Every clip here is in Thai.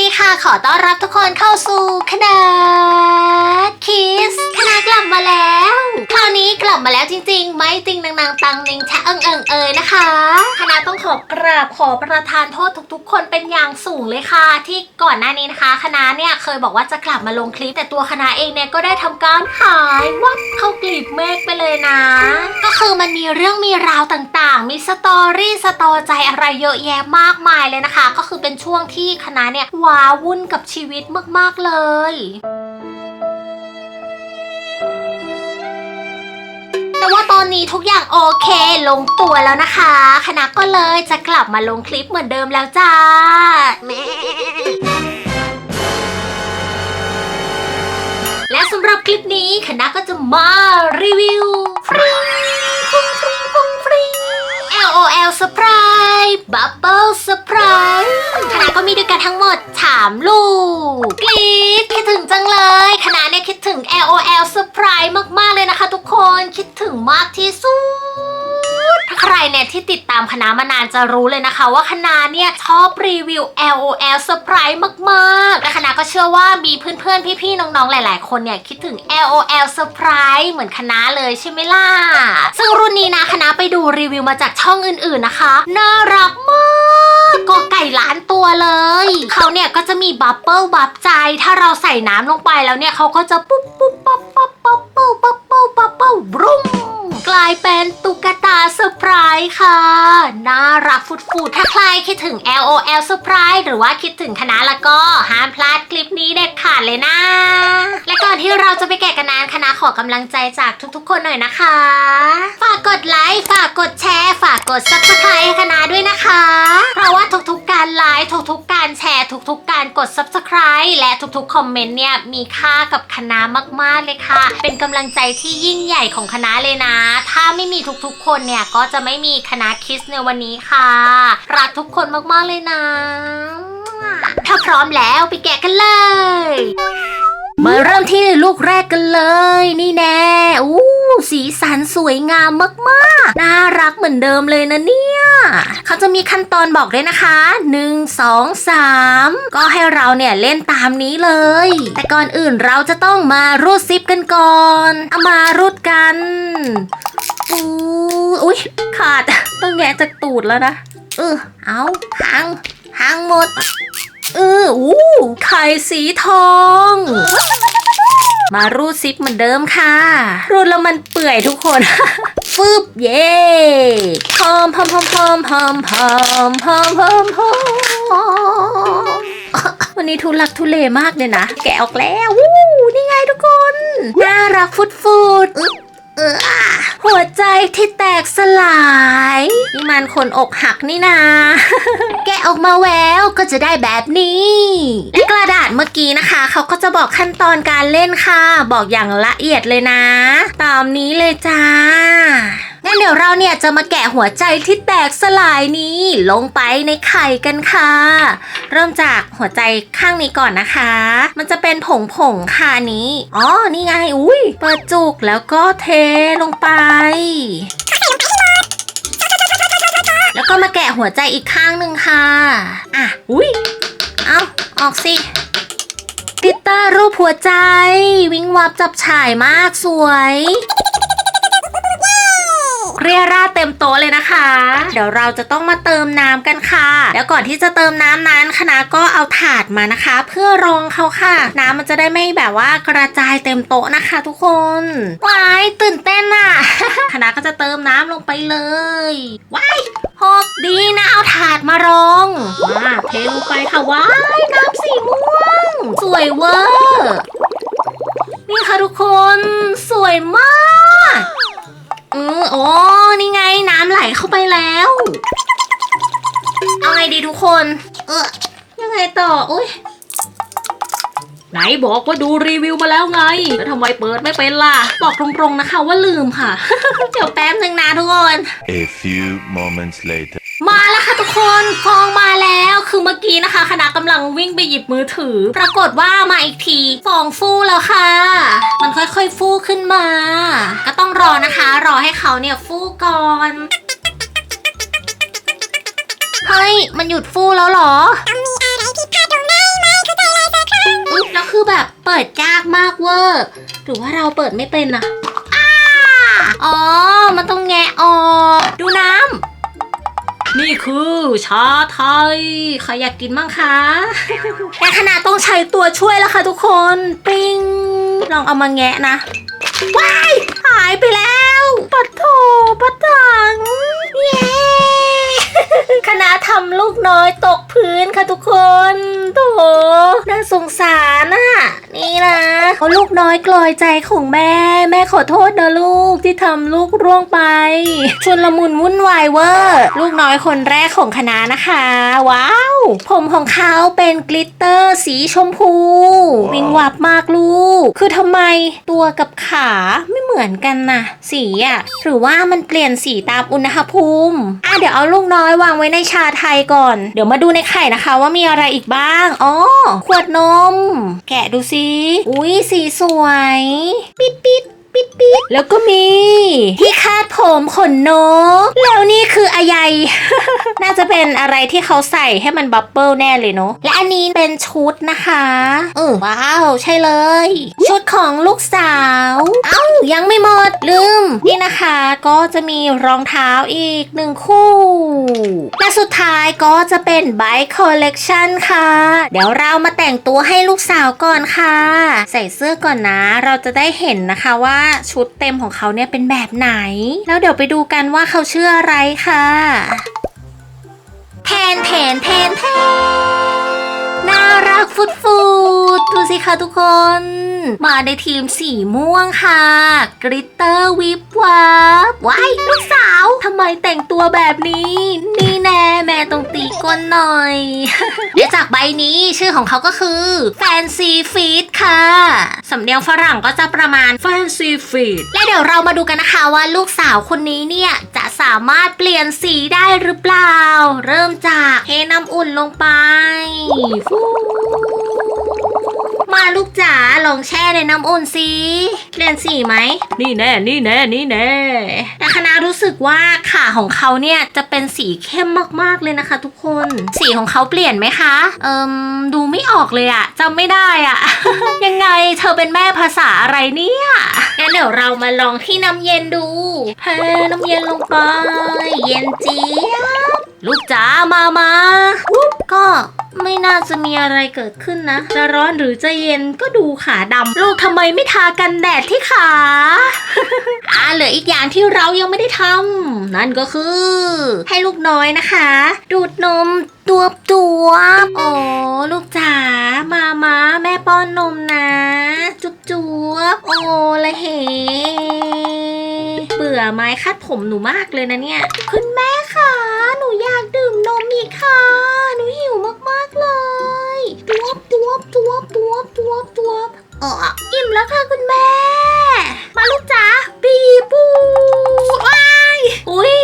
ดีค่ะ ขอต้อนรับทุกคนเข้าสู่คณะคิสคณะกลับมาแล้วคราว นี้กลับมาแล้วจริงๆ ไม่ติงนางนางตังนิงชะเอิงเอิงเอยนะคะคณะต้องขอกราบขอประทานโทษทุกๆ คนเป็นอย่างสูงเลยค่ะ ที่ก่อนหน้านี้นะคะ คณะเนี่ยเคยบอกว่าจะกลับมาลงคลิป แต่ตัวคณะเองเนี่ยก็ได้ทำการหายวับเข้ากลีบเมฆไปเลยนะ ก็คือมันมีเรื่องมีราวต่างๆ มีสตอรี่สตอใจอะไรเยอะแยะมากมายเลยนะคะ ก็คือเป็นช่วงที่คณะเนี่ยว้าวุ่นกับชีวิตมากๆเลย อนนี้ทุกอย่างโอเค ลงตัวแล้วนะคะ คณะก็เลยจะกลับมาลงคลิปเหมือนเดิมแล้วจ้าแม่และสำหรับคลิปนี้คณะก็จะมารีวิวฟรีฟุ้งฟรีฟุ้งฟรี LOL Surprise Bubble Surprise คณะก็มีด้วยกันทั้งหมด3ลูกกรี๊ดคิดถึงจังเลยคณะเนี่ยคิดถึง LOL Surprise มากๆเลยนะคะทุกคนคิดถึงมากที่สุด เนี่ยที่ติดตามคณะมานานจะรู้เลยนะคะ ว่าคณะเนี่ยชอบรีวิว LOL Surprise มากๆและคณะก็เชื่อว่ามีเพื่อนๆ พี่ๆ น้องๆ หลายๆ คนเนี่ยคิดถึง LOL Surprise เหมือนคณะเลยใช่ไหมล่ะ ซึ่งรุ่นนี้นะคณะไปดูรีวิวมาจากช่องอื่นๆนะคะ น่ารักมากก็ไก่ล้านตัวเลย เขาเนี่ยก็จะมีบับเบิลบับใจ ถ้าเราใส่น้ำลงไปแล้วเนี่ยเขาก็จะปุ๊บปุ๊บปั๊บปั๊บปั๊บปุ๊บปั๊บปุ๊บปั๊บปุ๊บบุ้ม กลายเป็นตุ๊กตาเซอร์ไพรส์ค่ะ น่ารักฟุดๆถ้าใครคิดถึง LOL เซอร์ไพรส์หรือว่าคิดถึงคณะแล้วก็ห้ามพลาดคลิปนี้เด็ดขาดเลยนะ และก่อนที่เราจะไปแกะกันนานคณะขอกำลังใจจากทุกๆ คนหน่อยนะคะ ฝากกดไลค์ฝากกดแชร์ฝากกด subscribe ให้คณะด้วยนะคะ เพราะว่าทุกๆ การไลค์ทุกๆ การแชร์ทุกๆ การกด subscribe และทุกๆ คอมเมนต์เนี่ยมีค่ากับคณะมากๆเลยค่ะ เป็นกำลังใจที่ยิ่งใหญ่ของคณะเลยนะถ้าไม่มีทุกๆคนเนี่ยก็จะไม่มีคณะคิสในวันนี้ค่ะ รักทุกคนมากๆเลยนะ ถ้าพร้อมแล้วไปแกะกันเลย มาเริ่มที่ลูกแรกกันเลย นี่แน่อู้ สีสันสวยงามมากๆ น่ารักเหมือนเดิมเลยนะเนี่ยเขาจะมีขั้นตอนบอกด้วยนะคะ 1 2 3 ก็ให้เราเนี่ยเล่นตามนี้เลย แต่ก่อนอื่นเราจะต้องมารูดซิปกันก่อนเอามารูดกันอู้อุ้ยขาด ต้องแงะจากตูดแล้วนะเออเอาหังหังหมด เอออู้ไข่สีทอง มารูดซิปเหมือนเดิมค่ะ รูดแล้วมันเปื่อยทุกคน ฟึบเย่พอมพอมพอมพอมพอมพอมพอมพอมพอมวันนี้ทุลักทุเลมากเลยนะ แกะออกแล้ววู้นี่ไงทุกคน น่ารักฟุดฟุด เออหัวใจที่แตกสลาย นี่มันคนอกหักนี่นา แกะออกมาแววก็จะได้แบบนี้และกระดาษเมื่อกี้นะคะ เขาก็จะบอกขั้นตอนการเล่นค่ะ บอกอย่างละเอียดเลยนะ ตามนี้เลยจ้า งั้นเดี๋ยวเราเนี่ยจะมาแกะหัวใจที่แตกสลายนี้ลงไปในไข่กันค่ะ เริ่มจากหัวใจข้างนี้ก่อนนะคะ มันจะเป็นผงผงๆค่ะนี้อ๋อนี่ไงอุ้ยเปิดจุกแล้วก็เทลงไปแล้วก็มาแกะหัวใจอีกข้างหนึ่งค่ะ อะ อุ้ย เอาออกสิกลิตเตอร์รูปหัวใจ วิงวับจับฉ่ายมากสวย เรียราเต็มโต๊ะเลยนะคะ เดี๋ยวเราจะต้องมาเติมน้ำกันค่ะ แล้วก่อนที่จะเติมน้ำนั้นคณะก็เอาถาดมานะคะ เพื่อรองเขาค่ะ น้ำมันจะได้ไม่แบบว่ากระจายเต็มโต๊ะนะคะ ทุกคนว้ายตื่นเต้นอะคณะก็จะเติมน้ำลงไปเลยว้ายหกดีนะเอาถาดมารองมาเทลงไปค่ะว้ายน้ำสีม่วง สวยเวอร์นี่ค่ะทุกคนสวยมาก อือโอ้นี่ไงน้ำไหลเข้าไปแล้ว เอาไงดีทุกคน เออยังไงต่อ อุ้ยไหนบอกว่าดูรีวิวมาแล้วไง แล้วทำไมเปิดไม่เป็นล่ะ บอกตรงๆนะคะว่าลืมค่ะ เดี๋ยวแป๊บนึงนะทุกคน A few moments later. ค่ะทุกคนฟองมาแล้วคือเมื่อกี้นะคะ คณะกำลังวิ่งไปหยิบมือถือ ปรากฏว่ามาอีกทีฟองฟูแล้วค่ะ มันค่อยๆฟูขึ้นมา ก็ต้องรอนะคะ รอให้เขาเนี่ยฟูก่อนเฮ้ยมันหยุดฟูแล้วหรอต้องมีอะไรผิดพลาดตรงไหนไหมคือแบบเปิดยากมากเวอร์หรือว่าเราเปิดไม่เป็นอะอ๋อ มันต้องแงะออก ดูน้ำ นี่คือชาไทย ใครอยากกินบ้างคะแต่ขนาดต้องใช้ตัวช่วยแล้วค่ะทุกคน ปิ้ง ลองเอามาแงะนะ ว้าย หายไปแล้ว ปัดโถปัดถังเย้ คณะทำลูกน้อยตกพื้นค่ะทุกคนโถน่าสงสารน่ะนี่นะเอาลูกน้อยกลอยใจของแม่ แม่ขอโทษนะลูกที่ทำลูกร่วงไปชวนละมุนวุ่นวายเวอร์ลูกน้อยคนแรกของคณะนะคะ ว้าว ผมของเขาเป็นกลิตเตอร์สีชมพู วิงวับมากลูก คือทำไมตัวกับขา ม่เหมือนกันนะสีอะหรือว่ามันเปลี่ยนสีตามอุณหภูมิอะเดี๋ยวเอาลูกน้อยวางไว้ในชาไทยก่อน เดี๋ยวมาดูในไข่นะคะ ว่ามีอะไรอีกบ้างอ๋อขวดนม แกะดูสิอุ้ยสีสวย ปิดปิด ปิดปิดแล้วก็มี ที่คาดผมขนนก แล้วนี่คืออะไรน่าจะเป็นอะไรที่เขาใส่ให้มันบับเบิลแน่เลยเนาะและอันนี้เป็นชุดนะคะเออว้าว ใช่เลย ชุดของลูกสาว เอ้ายังไม่หมดลืม นี่นะคะก็จะมีรองเท้าอีกหนึ่งคู่และสุดท้ายก็จะเป็น Bike Collection ค่ะ เดี๋ยวเรามาแต่งตัวให้ลูกสาวก่อนค่ะ ใส่เสื้อก่อนนะ เราจะได้เห็นนะคะว่าชุดเต็มของเขาเนี่ยเป็นแบบไหน แล้วเดี๋ยวไปดูกันว่าเขาชื่ออะไรค่ะแทนแทนแทนแทนน่ารักฟุดฟูดดูสิคะทุกคน มาในทีมสีม่วงค่ะ กริตเตอร์วิบวับว้ายลูกสาวทำไมแต่งตัวแบบนี้ นี่แน่แม่ต้องตีก้นหน่อยและจากใบนี้ชื่อของเขาก็คือ Fancy Feet ค่ะ สำเนียงฝรั่งก็จะประมาณ Fancy Feet และเดี๋ยวเรามาดูกันนะคะว่าลูกสาวคนนี้เนี่ย จะสามารถเปลี่ยนสีได้หรือเปล่า เริ่มจากเทน้ำอุ่นลงไปฟู มาลูกจ๋าลองแช่ในน้ำอุ่นสิเปลี่ยนสีไหม นี่แน่ นี่แน่ นี่แน่แต่คณะรู้สึกว่าขาของเขาเนี่ยจะเป็นสีเข้มมากๆเลยนะคะ ทุกคน สีของเขาเปลี่ยนไหมคะ เอิมดูไม่ออกเลยอะจำไม่ได้อะ ยังไงเธอเป็นแม่ภาษาอะไรเนี่ยงั้นเดี๋ยวเรามาลองที่น้ำเย็นดูเทน้ำเย็นลงไป เย็นเจี๊ยบ ลูกจ๋ามามาปุ๊บก็ไม่น่าจะมีอะไรเกิดขึ้นนะ จะร้อนหรือจะเย็นก็ดูขาดำลูกทำไมไม่ทากันแดดที่ขา อ่าเหลืออีกอย่างที่เรายังไม่ได้ทำนั่นก็คือ ให้ลูกน้อยนะคะ ดูดนมตัวบตัวบโอ้ลูกจ๋ามามาแม่ป้อนนมนะ จุบจุบโอ้ละเหเบื่อไม้คัดผมหนูมากเลยนะเนี่ย คุณแม่ นมอีกค่ะหนูหิวมากๆเลยตัวบตัวบตัวบตัวบตัวบตัวบเอออิ่มแล้วค่ะคุณแม่ มาลูกจ๋าบีบูว้ายอุ้ย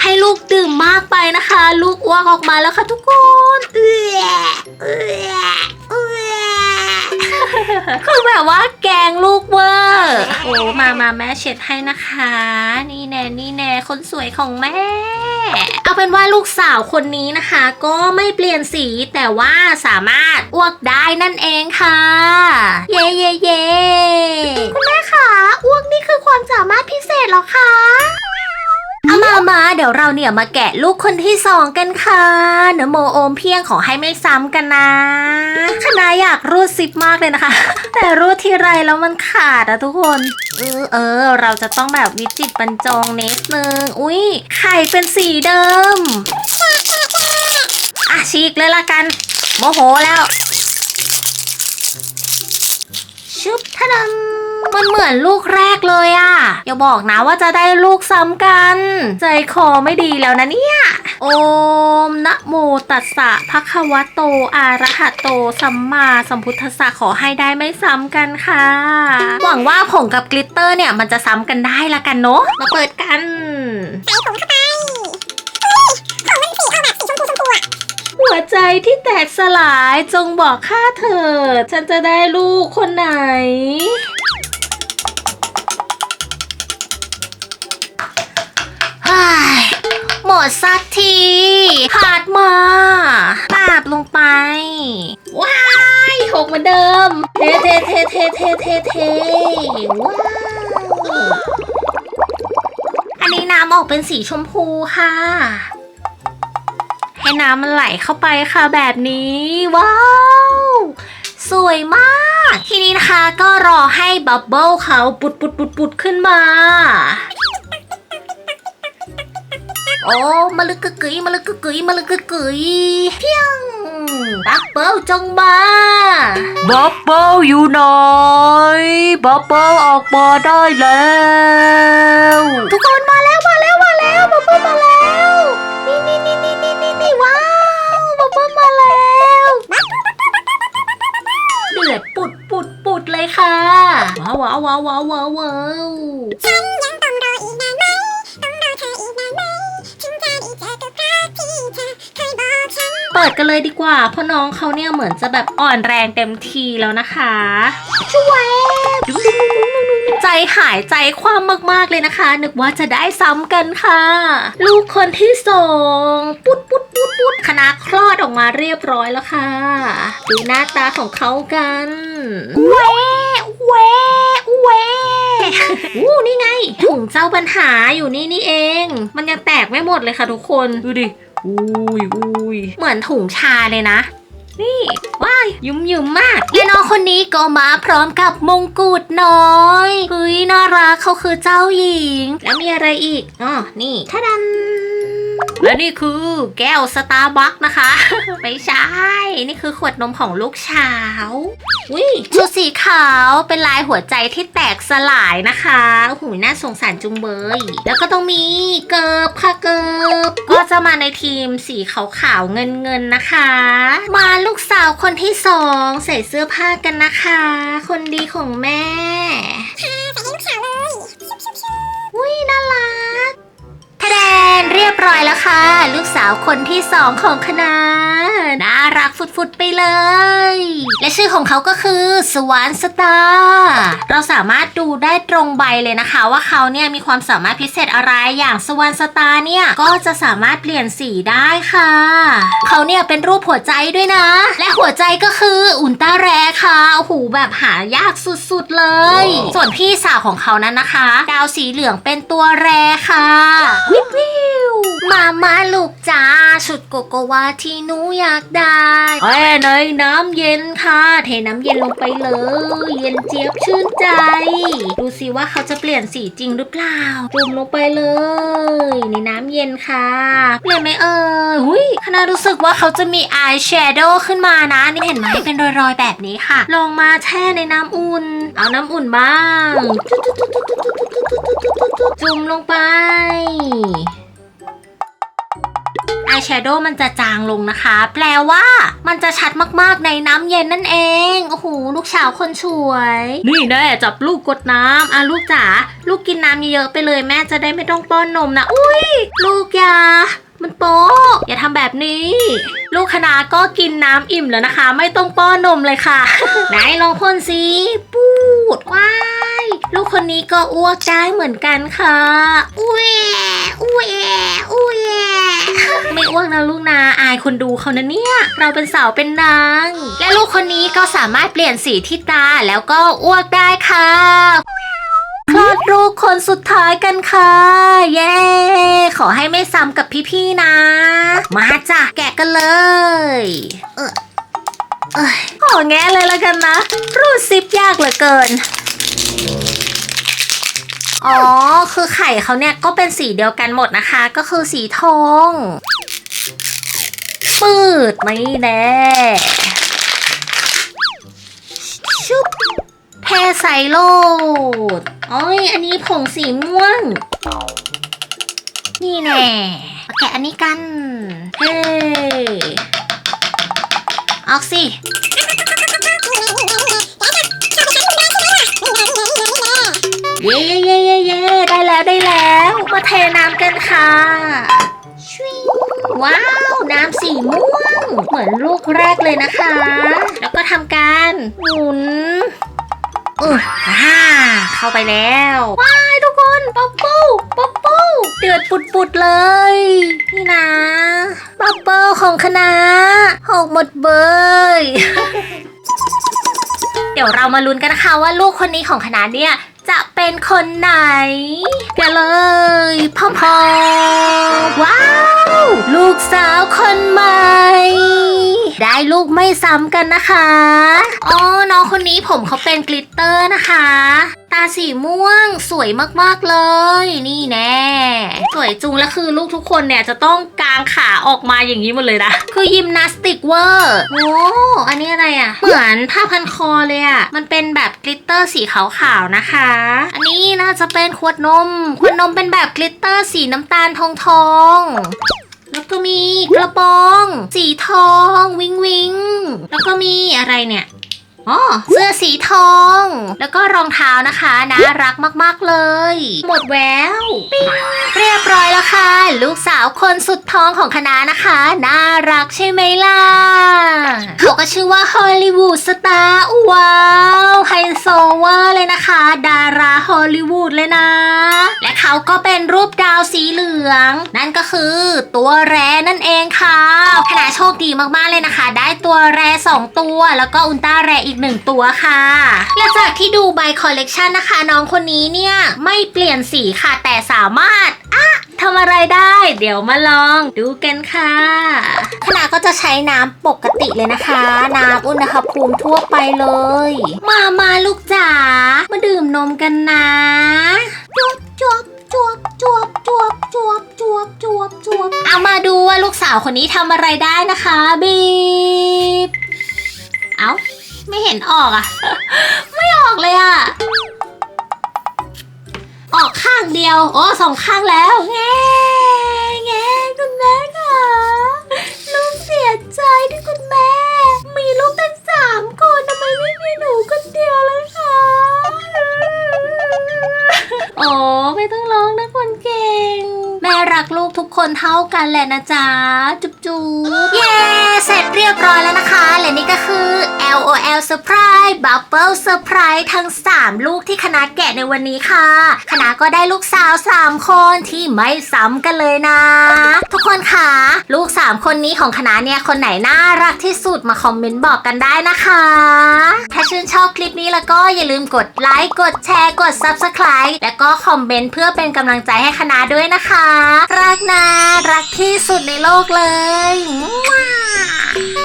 ให้ลูกดื่มมากไปนะคะ ลูกอ้วกออกมาแล้วค่ะทุกคนเอื้อเอื้อเอือคือแบบว่าแกงลูกเวอร์โอ้มามาแม่เช็ดให้นะคะ นี่แน่นี่แน่คนสวยของแม่ เอาเป็นว่าลูกสาวคนนี้นะคะ ก็ไม่เปลี่ยนสีแต่ว่าสามารถอ้วกได้นั่นเองค่ะ เย่เย่เย่คุณแม่คะอ้วกนี่คือความสามารถพิเศษเหรอคะ มามาเดี๋ยวเราเนี่ยมาแกะลูกคนที่สองกันค่ะเนโมโอมเพียงขอให้ไม่ซ้ำกันนะคณะอยากรูดซิปมากเลยนะคะ แต่รูดทีไรแล้วมันขาดอะทุกคนเออเออ เราจะต้องแบบวิจิตบรรจงนิดนึงอุ้ยไข่เป็นสีเดิมอะฉีกเลยละกัน โมโหแล้ว ชุบทะดัน มันเหมือนลูกแรกเลยอะอย่าบอกนะว่าจะได้ลูกซ้ำกัน ใจคอไม่ดีแล้วนะเนี่ย โอมนะโมตัสสะภะคะวะโตอะระหะโต สัมมาสัมพุทธัสสะขอให้ได้ไม่ซ้ำกันค่ะ หวังว่าผงกับกลิตเตอร์เนี่ยมันจะซ้ำกันได้ละกันเนาะมาเปิดกันใส่ผงเข้าไปของมันสีออกแบบสีชมพูชมพูอะหัวใจที่แตกสลายจงบอกข้าเถิด ฉันจะได้ลูกคนไหน ดสักทีขาดมาปาดลงไป ว้ายหหกเหมือนเดิม เทเทเทเทเทเทเทว้าวอันนี้น้ำออกเป็นสีชมพูค่ะ ให้น้ำมันไหลเข้าไปค่ะแบบนี้ ว้าวสวยมาก ทีนี้นะคะก็รอให้บับเบิลเขาปุดปุดปุดปุดขึ้นมา โอ้มาลึกกึกกึยมาลึกกึกกึยมาลึกกึกกึยเพียงบับเบิลจงมาบับเบิลอยู่ไหนบับเบิลออกมาได้แล้ว ทุกคนมาแล้วมาแล้วมาแล้วบับเบิลมาแล้วนี่นี่นี่นี่นี่นี่นี่ว้าวบับเบิลมาแล้วเดือดปุดปุดปุดเลยค่ะ ว้าวว้าวว้าวว้าวว้าว เปิดกันเลยดีกว่า เพราะน้องเขาเนี่ยเหมือนจะแบบอ่อนแรงเต็มทีแล้วนะคะช่วยใจหายใจความมากๆเลยนะคะ นึกว่าจะได้ซ้ำกันค่ะ ลูกคนที่สองปุ๊ดปุ๊ดปุ๊ดปุ๊ดคณะคลอดออกมาเรียบร้อยแล้วค่ะ ดูหน้าตาของเขากันเวเวเวอู้นี่ไงถุงเจ้าปัญหาอยู่นี่นี่เอง มันยังแตกไม่หมดเลยค่ะทุกคน ดูดิ อุ้ยอุ้ยเหมือนถุงชาเลยนะ นี่ว้ายยุ่มยุ่มมาก และน้องคนนี้ก็มาพร้อมกับมงกุฎน้อยเฮ้ยน่ารักเขาคือเจ้าหญิง แล้วมีอะไรอีกอ๋อนี่ทะดัน และนี่คือแก้วสตาร์บัคนะคะ ไม่ใช่ นี่คือขวดนมของลูกสาวอุ้ยชุดสีขาวเป็นลายหัวใจที่แตกสลายนะคะโอ้โหน่าสงสารจุงเบย แล้วก็ต้องมีเกิบค่ะเกิบ ก็จะมาในทีมสีขาวขาวๆเงินเงินๆนะคะ มาลูกสาวคนที่สองใส่เสื้อผ้ากันนะคะ คนดีของแม่ค่ะใส่ให้ลูกสาวเลยชุบชุบชุบอุ้ยน่ารักทะแดนเรียบร้อยแล้วค่ะ ลูกสาวคนที่สองของคณะน่ารักฟุดๆไปเลย และชื่อของเขาก็คือสวานสตาร์เราสามารถดูได้ตรงใบเลยนะคะ ว่าเขาเนี่ยมีความสามารถพิเศษอะไรอย่างสวานสตาร์เนี่ยก็จะสามารถเปลี่ยนสีได้ค่ะ เขาเนี่ยเป็นรูปหัวใจด้วยนะ และหัวใจก็คืออุลตร้าแรร์ค่ะโอ้โหแบบหายากสุดๆเลย ส่วนพี่สาวของเขานั้นนะคะ ดาวสีเหลืองเป็นตัวแรค่ะวิววิวมามาลูกจ้าชุดโกโกวาที่หนูอยากได้เอ้ยในน้ำเย็นค่ะ เทน้ำเย็นลงไปเลย เย็นเจี๊ยบชื่นใจ ดูสิว่าเขาจะเปลี่ยนสีจริงหรือเปล่าจุ่มลงไปเลย ในน้ำเย็นค่ะเปลี่ยนไหมเอ่ยหุยคณะรู้สึกว่าเขาจะมีอายแชโดว์ขึ้นมานะ นี่เห็นไหมเป็นรอยๆแบบนี้ค่ะ ลองมาแช่ในน้ำอุ่น เอาน้ำอุ่นบ้างจุ่มลงไป อายแชโดว์มันจะจางลงนะคะ แปลว่ามันจะชัดมากๆในน้ำเย็นนั่นเอง โอ้โห ลูกสาวคนสวย นี่แน่จับลูกกดน้ำอะลูกจ๋า ลูกกินน้ำเยอะๆไปเลยแม่จะได้ไม่ต้องป้อนนมนะ อุ้ย ลูกอยามันโป๊ะอย่าทำแบบนี้ ลูกคณะก็กินน้ำอิ่มแล้วนะคะ ไม่ต้องป้อนนมเลยค่ะ ไหนลองพ่นสิ ปูดว้า ลูกคนนี้ก็อ้วกได้เหมือนกันค่ะอุ้ยอุ้ยอุ้ยไม่อ้วกนะลูกนะอายคนดูเขานะเนี่ย เราเป็นสาวเป็นนาง และลูกคนนี้ก็สามารถเปลี่ยนสีที่ตาแล้วก็อ้วกได้ค่ะคลอดลูกคนสุดท้ายกันค่ะ เย้ ขอให้ไม่ซ้ำกับพี่ๆนะ มาจ้ะแกะกันเลย เออเอ้ยขอแงะเลยละกันนะ รูดซิปยากเหลือเกิน อ๋อ คือไข่เขาเนี่ยก็เป็นสีเดียวกันหมดนะคะ ก็คือสีทอง ปืดไม่แน่ชุบเทใส่โลดอ๋อยอันนี้ผงสีม่วง นี่แน่แกะอันนี้กัน เฮ้ ออกสิ เย้เย้เย้เย้ได้แล้วได้แล้ว มาเทน้ำกันค่ะชิวว้าว น้ำสีม่วง เหมือนลูกแรกเลยนะคะ แล้วก็ทำการหมุนเอออ่าเข้าไปแล้ว ว้าย ทุกคนป๊อปปูป๊อปปูเดือดปุดๆเลย นี่นะป๊อปเปิลของคณะหกหมดเบยเดี๋ยวเรามาลุ้นกันนะคะว่าลูกคนนี้ของคณะเนี่ย จะเป็นคนไหนกันเลยพ่อพอว้าว ลูกสาวคนใหม่ ได้ลูกไม่ซ้ำกันนะคะอ๋อน้องคนนี้ผมเขาเป็นกลิตเตอร์นะคะ ตาสีม่วงสวยมากๆเลย นี่แน่ สวยจุงแล้วคือลูกทุกคนเนี่ยจะต้องกางขาออกมาอย่างนี้หมดเลยนะ คือยิมนาสติกเวอร์โอ้อันนี้อะไรอะ่ะ เหมือนผ้าพันคอเลยอะ่ะ มันเป็นแบบกลิตเตอร์สีขาวๆนะคะ อันนี้น่าจะเป็นขวดนม ขวดนมเป็นแบบกลิตเตอร์สีน้ำตาลทองทองๆ แล้วก็มีกระปองสีทองวิงวิงแล้วก็มีอะไรเนี่ย อ๋อเสื้อสีทอง แล้วก็รองเท้านะคะน่ารักมากๆเลย หมดแววปิ๊งเรียบร้อยแล้วค่ะ ลูกสาวคนสุดท้องของคณะนะคะ น่ารักใช่ไหมล่ะ เขาก็ชื่อว่าฮอลลีวูดสตาร์ว้าวไฮโซเวอร์เลยนะคะ ดาราฮอลลีวูดเลยนะ และเขาก็เป็นรูปดาวสีเหลือง นั่นก็คือตัวแรนั่นเองค่ะคณะโชคดีมากๆเลยนะคะ ได้ตัวแรสองตัวแล้วก็อุลตร้าแรอีกกหนึ่งตัวค่ะ และจากที่ดูใบคอลเลกชันนะคะ น้องคนนี้เนี่ย ไม่เปลี่ยนสีค่ะแต่สามารถอะทำอะไรได้ เดี๋ยวมาลองดูกันค่ะคณะก็จะใช้น้ำปกติเลยนะคะ น้ำอุณหภูมิทั่วไปเลย มามาลูกจ๋ามาดื่มนมกันนะจุ๊บจุ๊บจวบจวบจวบจวบจวบจวบจวบเอามาดูว่าลูกสาวคนนี้ทำอะไรได้นะคะบีบเอา ไม่เห็นออกอะไม่ออกเลยอะออกข้างเดียว โอ้สองข้างแล้วแง่แง่คุณแม่ค่ะลูกเสียใจที่คุณแม่ มีลูกตั้งสามคนทำไมไม่มีหนูคนเดียวเลยคะโอ้ไม่ต้องร้องนะคนเก่ง แม่รักลูกทุกคนเท่ากันแหละนะจ๊ะ จุ๊บจุ๊บเย้ เสร็จเรียบร้อยแล้วนะคะ และนี่ก็คือ LOL Surprise Bubble Surprise ทั้ง 3 ลูกที่คณะแกะในวันนี้ค่ะ คณะก็ได้ลูกสาว 3 คนที่ไม่ซ้ำกันเลยนะ ทุกคนค่ะลูก 3 คนนี้ของคณะเนี่ย คนไหนน่ารักที่สุดมาคอมเมนต์บอกกันได้นะคะ ถ้าชื่นชอบคลิปนี้แล้วก็อย่าลืมกดไลค์กดแชร์กด Subscribe แล้วก็คอมเมนต์เพื่อเป็นกำลังใจให้คณะด้วยนะคะ รักนะรักที่สุดในโลกเลย